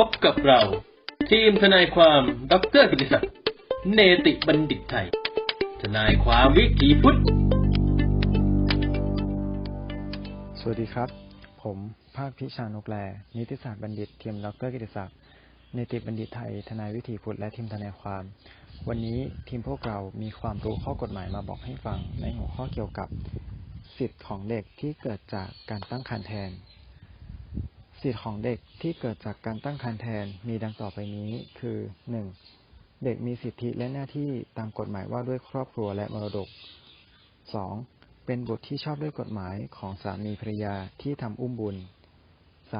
พบกับเรา ทีมทนายความดรกิติศักดิ์เนติบัณฑิตไทย ทนายความวิถีพุทธ สวัสดีครับ ผมภาคพิชานกแล นิติศาสตร์บัณฑิตทีมดรกิติศักดิ์เนติบัณฑิตไทย ทนายวิถีพุทธและทีมทนายความ วันนี้ทีมพวกเรามีความรู้ข้อกฎหมายมาบอกให้ฟังในหัวข้อเกี่ยวกับสิทธิ์ของเด็กที่เกิดจากการตั้งครรภ์แทน สิทธิ์ของเด็กที่เกิดจากการตั้งครรภ์แทนมีดังต่อไปนี้ คือ 1. เด็กมีสิทธิและหน้าที่ตามกฎหมายว่าด้วยครอบครัวและมรดก 2. เป็นบุตรที่ชอบด้วยกฎหมายของสามีภรรยาที่ทำอุ้มบุญ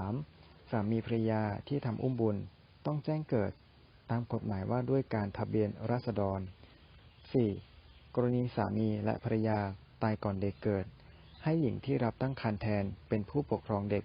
3. สามีภรรยาที่ทำอุ้มบุญต้องแจ้งเกิดตามกฎหมายว่าด้วยการทะเบียนราษฎร 4. กรณีสามีและภรรยาตายก่อนเด็กเกิด ให้หญิงที่รับตั้งครรภ์แทนเป็นผู้ปกครองเด็ก